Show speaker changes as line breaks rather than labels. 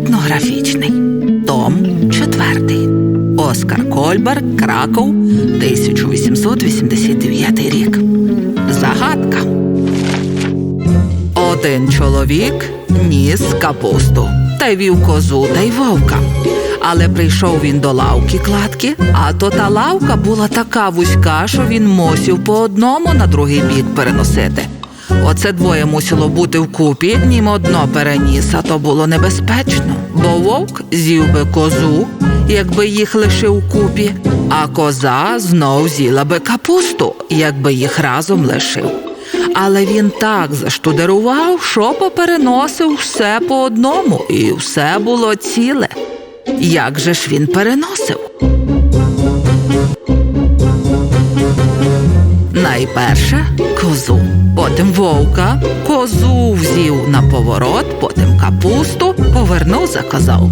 етнографічний. Том 4. Оскар Кольбер, Краков, 1889 рік. Загадка. Один чоловік ніс капусту та й вів козу та й вовка. Але прийшов він до лавки кладки, а то та лавка була така вузька, що він мусів по одному на другий бік переносити. Оце двоє мусило бути вкупі, нім одно переніс, а то було небезпечно, бо вовк з'їв би козу, якби їх лишив купі, а коза знов з'їла би капусту, якби їх разом лишив. Але він так заштудерував, що попереносив все по одному, і все було ціле. Як же ж він переносив? Найперше козу, потім вовка, козу взів на поворот, потім капусту, повернув, заказав.